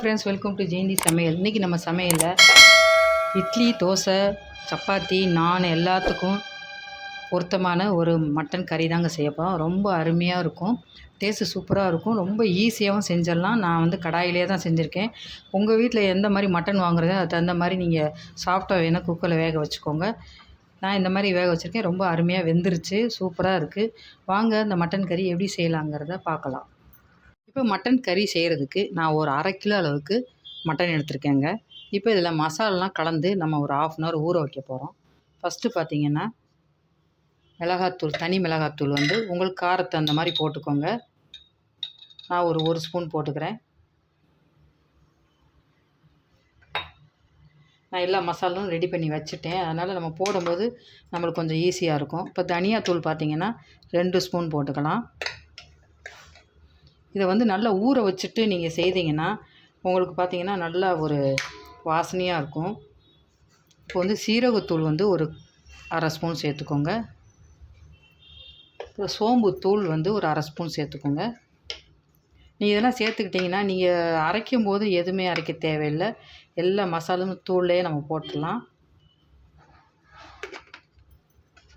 Friends welcome to Jayanthi சமையல் இன்றைக்கி நம்ம சமையலில் இட்லி தோசை சப்பாத்தி நான் எல்லாத்துக்கும் பொருத்தமான ஒரு மட்டன் கறி தாங்க செய்யப்போம் ரொம்ப அருமையாக இருக்கும். டேஸ்ட்டு சூப்பராக இருக்கும். ரொம்ப ஈஸியாகவும் செஞ்சிடலாம். நான் வந்து கடாயிலே தான் செஞ்சுருக்கேன். உங்கள் வீட்டில் எந்த மாதிரி மட்டன் வாங்குறதோ அது தகுந்த மாதிரி நீங்கள் சாஃப்டாக வேணால் குக்கரில் வேக வச்சுக்கோங்க. நான் இந்த மாதிரி வேக வச்சுருக்கேன். ரொம்ப அருமையாக வெந்துருச்சு. சூப்பராக இருக்குது வாங்க இந்த மட்டன் கறி எப்படி செய்யலாங்கிறத பார்க்கலாம். இப்போ மட்டன் கறி செய்கிறதுக்கு நான் ஒரு அரை கிலோ அளவுக்கு மட்டன் எடுத்திருக்கேங்க. இப்போ இதில் மசாலாலாம் கலந்து நம்ம ஒரு ஆஃப் அன் ஹவர் ஊற வைக்க போகிறோம் ஃபஸ்ட்டு பார்த்தீங்கன்னா மிளகாத்தூள் தனி மிளகாத்தூள் வந்து உங்களுக்கு காரத்தை அந்த மாதிரி போட்டுக்கோங்க. நான் ஒரு ஒரு ஸ்பூன் போட்டுக்கிறேன். நான் எல்லா மசாலும் ரெடி பண்ணி வச்சுட்டேன். அதனால் நம்ம போடும்போது நம்மளுக்கு கொஞ்சம் ஈஸியாக இருக்கும். இப்போ தனியாத்தூள் பார்த்தீங்கன்னா ரெண்டு ஸ்பூன் போட்டுக்கலாம். இதை வந்து நல்லா ஊற வச்சுட்டு நீங்கள் செய்தீங்கன்னா உங்களுக்கு பார்த்தீங்கன்னா நல்லா ஒரு வாசனையாக இருக்கும். இப்போ வந்து சீரகத்தூள் வந்து ஒரு அரை ஸ்பூன் சேர்த்துக்கோங்க. இப்போ சோம்பு தூள் வந்து ஒரு அரை ஸ்பூன் சேர்த்துக்கோங்க. நீங்கள் இதெல்லாம் சேர்த்துக்கிட்டிங்கன்னா நீங்கள் அரைக்கும் போது எதுவுமே அரைக்க தேவையில்லை. எல்லா மசாலும் தூள்லேயே நம்ம போட்டுடலாம்.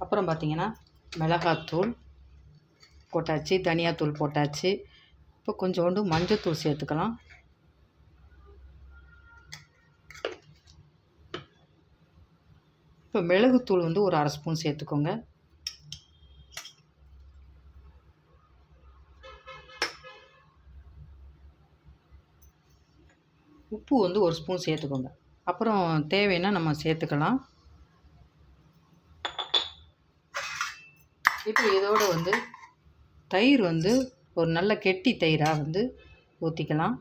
அப்புறம் பார்த்திங்கன்னா மிளகாத்தூள் போட்டாச்சு தனியாத்தூள் போட்டாச்சு. இப்போ கொஞ்சோண்டு மஞ்சத்தூள் சேர்த்துக்கலாம். இப்போ மிளகுத்தூள் வந்து ஒரு அரை ஸ்பூன் சேர்த்துக்கோங்க. உப்பு வந்து ஒரு ஸ்பூன் சேர்த்துக்கோங்க. அப்புறம் தேவைன்னா நம்ம சேர்த்துக்கலாம். இப்போ இதோட வந்து தயிர் வந்து ஒரு நல்ல கெட்டி தயிராக வந்து ஊற்றிக்கலாம்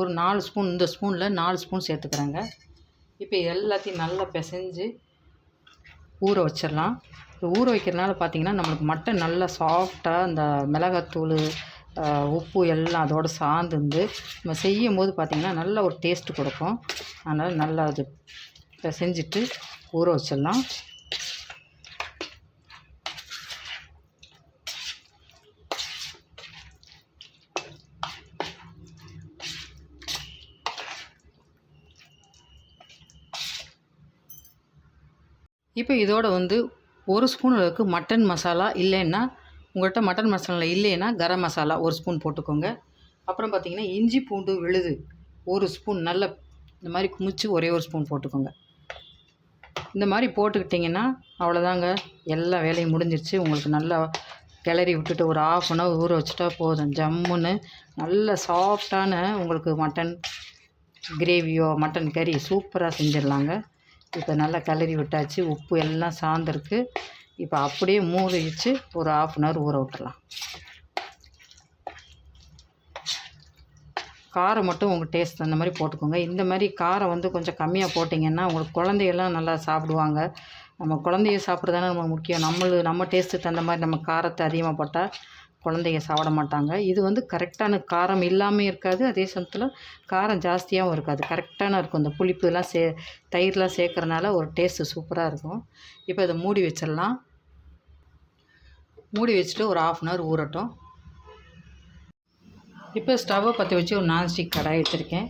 ஒரு நாலு ஸ்பூன் இந்த ஸ்பூனில் நாலு ஸ்பூன் சேர்த்துக்கிறேங்க. இப்போ எல்லாத்தையும் நல்லா பிசைஞ்சு ஊற வச்சிடலாம். இப்போ ஊற வைக்கிறதுனால பார்த்திங்கன்னா நம்மளுக்கு மட்டன் நல்லா சாஃப்டாக இந்த மிளகாத்தூள் உப்பு எல்லாம் அதோடு சார்ந்துருந்து நம்ம செய்யும் போது பார்த்திங்கன்னா நல்ல ஒரு டேஸ்ட்டு கொடுக்கும். அதனால் நல்லா அது பிசைஞ்சிட்டு ஊற வச்சிடலாம். இப்போ இதோட வந்து ஒரு ஸ்பூன் அளவுக்கு மட்டன் மசாலா இல்லைன்னா உங்கள்கிட்ட மட்டன் மசாலா இல்லைன்னா கரம் மசாலா ஒரு ஸ்பூன் போட்டுக்கோங்க. அப்புறம் பார்த்திங்கன்னா இஞ்சி பூண்டு விழுது ஒரு ஸ்பூன் நல்ல இந்த மாதிரி குமிச்சு ஒரே ஒரு ஸ்பூன் போட்டுக்கோங்க. இந்த மாதிரி போட்டுக்கிட்டிங்கன்னா அவ்வளோதாங்க. எல்லா வேலையும் முடிஞ்சிருச்சு. உங்களுக்கு நல்லா கிளறி விட்டுட்டு ஒரு ஆஃப் அன் ஹவர் ஊற வச்சுட்டா போதும். ஜம்முன்னு நல்ல சாஃப்டான உங்களுக்கு மட்டன் கிரேவியோ மட்டன் கறி சூப்பராக செஞ்சிடலாங்க. இப்போ நல்லா கிளறி விட்டாச்சு உப்பு எல்லாம் சார்ந்திருக்கு இப்போ அப்படியே மூடி வச்சு ஒரு ஆஃப் அன் ஹவர் ஊற விட்டுறலாம் காரம் மட்டும் உங்கள் டேஸ்ட் அந்த மாதிரி போட்டுக்கோங்க. இந்த மாதிரி காரம் வந்து கொஞ்சம் கம்மியாக போட்டிங்கன்னா உங்களுக்கு குழந்தையெல்லாம் நல்லா சாப்பிடுவாங்க. நம்ம குழந்தைய சாப்பிட்றதானே நம்ம முக்கியம். நம்மளு நம்ம டேஸ்ட்டுக்கு தகுந்த மாதிரி நம்ம காரத்தை அதிகமாக போட்டால் குழந்தைங்க சாப்பிட மாட்டாங்க. இது வந்து கரெக்டான காரம் இல்லாமல் இருக்காது. அதே சமயத்தில் காரம் ஜாஸ்தியாகவும் இருக்காது. கரெக்டான இருக்கும். இந்த புளிப்பு எல்லாம் சே தயிர்லாம் சேர்க்குறனால ஒரு டேஸ்ட்டு சூப்பராக இருக்கும். இப்போ இதை மூடி வச்சிடலாம். மூடி வச்சுட்டு ஒரு ஆஃப் அன் ஹவர் ஊறட்டும். இப்போ ஸ்டவ்வை பற்ற வச்சு ஒரு நான்ஸ்டிக் கடாய் வச்சுருக்கேன்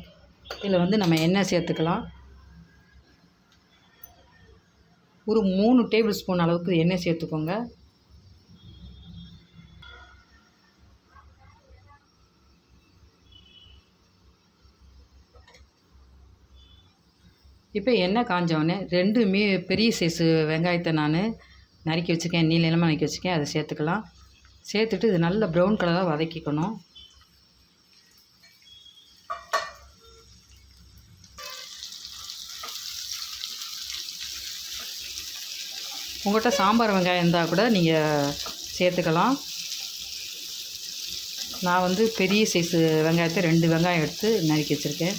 இதில் வந்து நம்ம எண்ணெய் சேர்த்துக்கலாம். ஒரு மூணு டேபிள் ஸ்பூன் அளவுக்கு எண்ணெய் சேர்த்துக்கோங்க. இப்போ எண்ணெய் காஞ்சோடனே ரெண்டு மீ பெரிய சைஸு வெங்காயத்தை நான் நறுக்கி வச்சுருக்கேன் நீல நிலமாக நறுக்கி வச்சுருக்கேன் அதை சேர்த்துக்கலாம். சேர்த்துட்டு இது நல்ல ப்ரௌன் கலராக வதக்கிக்கணும். உங்கள்கிட்ட சாம்பார் வெங்காயம் இருந்தால் கூட நீங்கள் சேர்த்துக்கலாம். நான் வந்து பெரிய சைஸு வெங்காயத்தை ரெண்டு வெங்காயம் எடுத்து நறுக்கி வச்சுருக்கேன்.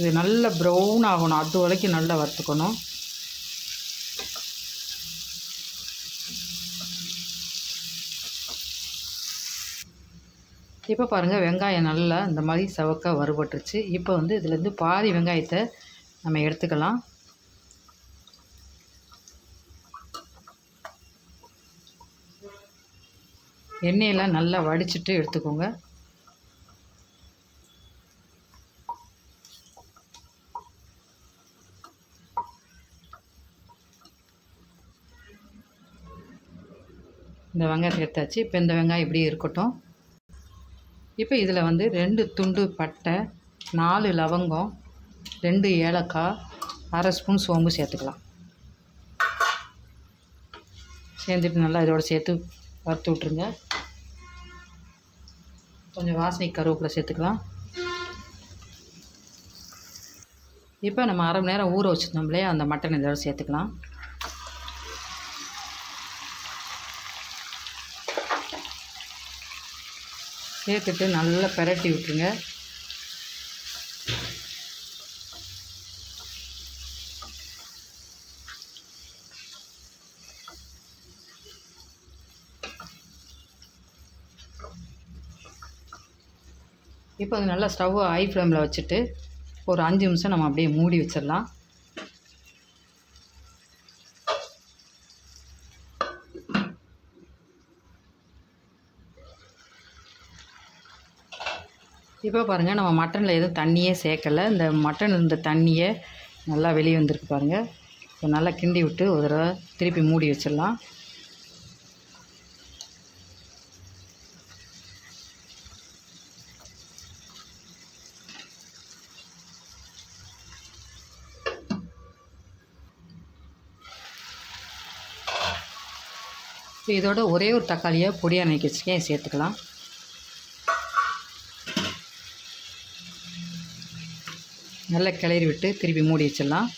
இது நல்ல ப்ரௌன் ஆகணும். அது வரைக்கும் நல்லா வறுத்துக்கணும். இப்போ பாருங்கள் வெங்காயம் நல்லா இந்த மாதிரி சவக்க வறுபட்டுருச்சு. இப்போ வந்து இதுலேருந்து பாதி வெங்காயத்தை நம்ம எடுத்துக்கலாம். எண்ணெயெல்லாம் நல்லா வடிச்சிட்டு எடுத்துக்கோங்க. இந்த வெங்காயத்தை எடுத்தாச்சு. இப்போ இந்த வெங்காயம் இப்படி இருக்கட்டும். இப்போ இதில் வந்து ரெண்டு துண்டு பட்டை நாலு லவங்கம் ரெண்டு ஏலக்காய் அரை ஸ்பூன் சோம்பு சேர்த்துக்கலாம். சேர்ந்துட்டு நல்லா இதோட சேர்த்து வறுத்து விட்ருங்க கொஞ்சம் வாசனை கருவேப்பிலை சேர்த்துக்கலாம். இப்போ நம்ம அரை மணி நேரம் ஊற வச்சுருந்தோம்லையே அந்த மட்டன் இதோட சேர்த்துக்கலாம். சேர்த்துட்டு நல்லா பெரட்டி விட்டுருங்க. இப்போ அது நல்லா ஸ்டவ் ஹை ஃப்ளேமில் வச்சுட்டு ஒரு அஞ்சு நிமிஷம் நம்ம அப்படியே மூடி வச்சிடலாம். இப்போ பாருங்கள் நம்ம மட்டனில் எதுவும் தண்ணியே சேர்க்கலை. இந்த மட்டன் இருந்த தண்ணியை நல்லா வெளியே வந்திருக்கு பாருங்கள் இப்போ நல்லா கிண்டி விட்டு ஒரு தடவை திருப்பி மூடி வச்சிடலாம். இதோட ஒரே ஒரு தக்காளியை பொடியாக நறுக்கி வச்சுருக்கேன். சேர்த்துக்கலாம். நல்லா கிளறி விட்டு திருப்பி மூடி வச்சிடலாம்.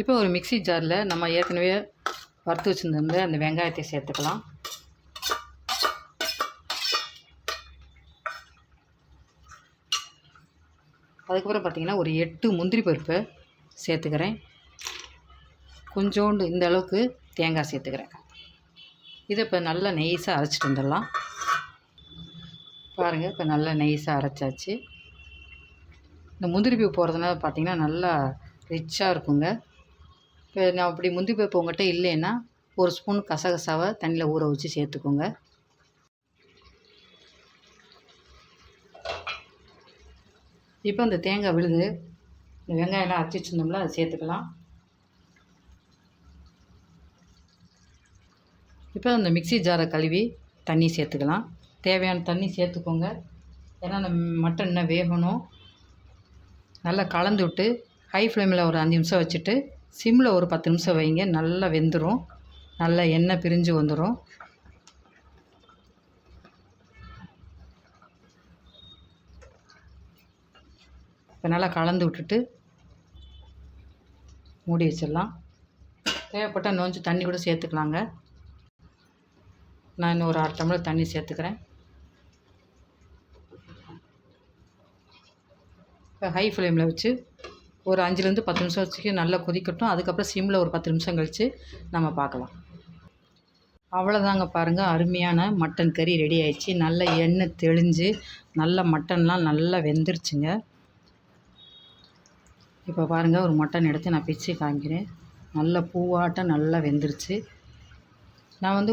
இப்போ ஒரு மிக்ஸி ஜாரில் நம்ம ஏற்கனவே வறுத்து வச்சுருந்த அந்த வெங்காயத்தை சேர்த்துக்கலாம். அதுக்கப்புறம் பார்த்திங்கன்னா ஒரு எட்டு முந்திரி பருப்பு சேர்த்துக்கிறேன். கொஞ்சோண்டு இந்த அளவுக்கு தேங்காய் சேர்த்துக்கிறேன். இதை இப்போ நல்லா நெய்ஸாக அரைச்சிட்டு வந்துடலாம். பாருங்கள் இப்போ நல்லா நெய்ஸாக அரைச்சாச்சு. இந்த முந்திரி பூ போடுறதுனால பார்த்திங்கன்னா நல்லா ரிச்சாக இருக்குங்க. இப்போ நான் அப்படி முந்திரி பருப்பு உங்கள்கிட்ட இல்லைன்னா ஒரு ஸ்பூன் கசகசாவை தண்ணியில் ஊற வச்சு சேர்த்துக்கோங்க. இப்போ அந்த தேங்காய் விழுது இந்த வெங்காயம்லாம் அரைச்சி வச்சுருந்தோம்ல அதை சேர்த்துக்கலாம். இப்போ அந்த மிக்ஸி ஜாரை கழுவி தண்ணி சேர்த்துக்கலாம். தேவையான தண்ணி சேர்த்துக்கோங்க. ஏன்னா அந்த மட்டன் இன்னும் வேகணும். நல்லா கலந்து விட்டு ஹை ஃப்ளேமில் ஒரு அஞ்சு நிமிஷம் வச்சுட்டு சிம்மில் ஒரு பத்து நிமிஷம் வைங்க. நல்லா வெந்துடும் நல்லா எண்ணெய் பிரிஞ்சு வந்துடும் இப்போ நல்லா கலந்து விட்டுட்டு மூடி வச்சிடலாம். தேவைப்பட்டால் நோஞ்சு தண்ணி கூட சேர்த்துக்கலாங்க. நான் இன்னும் ஒரு அரை டம்ளர் தண்ணி சேர்த்துக்கிறேன். இப்போ ஹை ஃப்ளேமில் வச்சு ஒரு அஞ்சுலேருந்து பத்து நிமிஷம் வச்சுக்கி நல்லா கொதிக்கட்டும். அதுக்கப்புறம் சிம்மில் ஒரு பத்து நிமிஷம் கழித்து நம்ம பார்க்கலாம். அவ்வளோதாங்க பாருங்கள் அருமையான மட்டன் கறி ரெடி ஆயிடுச்சு. நல்ல எண்ணெய் தெளிஞ்சு நல்ல மட்டன்லாம் நல்லா வெந்துருச்சுங்க. இப்போ பாருங்கள் ஒரு மட்டன் எடுத்து நான் பிச்சு காமிக்கிறேன். நல்ல பூவாட்டம் நல்லா வெந்துருச்சு. நான் வந்து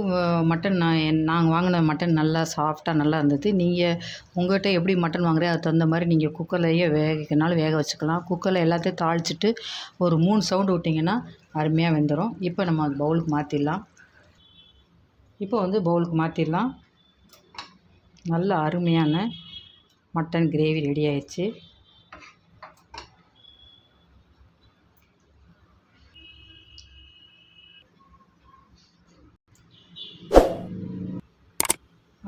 மட்டன் நான் என் நாங்கள் வாங்கின மட்டன் நல்லா சாஃப்டாக நல்லா இருந்தது. நீங்கள் உங்கள்கிட்ட எப்படி மட்டன் வாங்குறீங்க அதுக்கு தகுந்த மாதிரி நீங்கள் குக்கர்லேயே வேகனாலும் வேக வச்சுக்கலாம். குக்கரில் எல்லாத்தையும் தாளிச்சிட்டு ஒரு மூணு சவுண்டு விட்டிங்கன்னா அருமையாக வெந்துடும் இப்போ நம்ம அது பவுலுக்கு மாற்றிடலாம் இப்போ வந்து பவுலுக்கு மாற்றிடலாம் நல்ல அருமையான மட்டன் கிரேவி ரெடி ஆயிடுச்சு.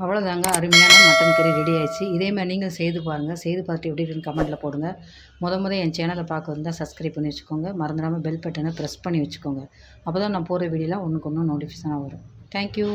அவ்வளோதாங்க அருமையான மட்டன் கறி ரெடி ஆயிடுச்சு. இதே மாதிரி நீங்கள் செய்து பாருங்கள் செய்து பார்த்துட்டு எப்படி இருக்குன்னு கமெண்ட்டில் போடுங்க. முத முத என் சேனலை பார்க்க வந்தால் சப்ஸ்கிரைப் பண்ணி வச்சுக்கோங்க. மறந்துடாமல் பெல் பட்டனை ப்ரெஸ் பண்ணி வச்சுக்கோங்க. அப்போ தான் நான் போகிற வீடியோலாம் ஒன்றுக்கு ஒன்று நோட்டிஃபிகேஷனாக வரும். தேங்க்யூ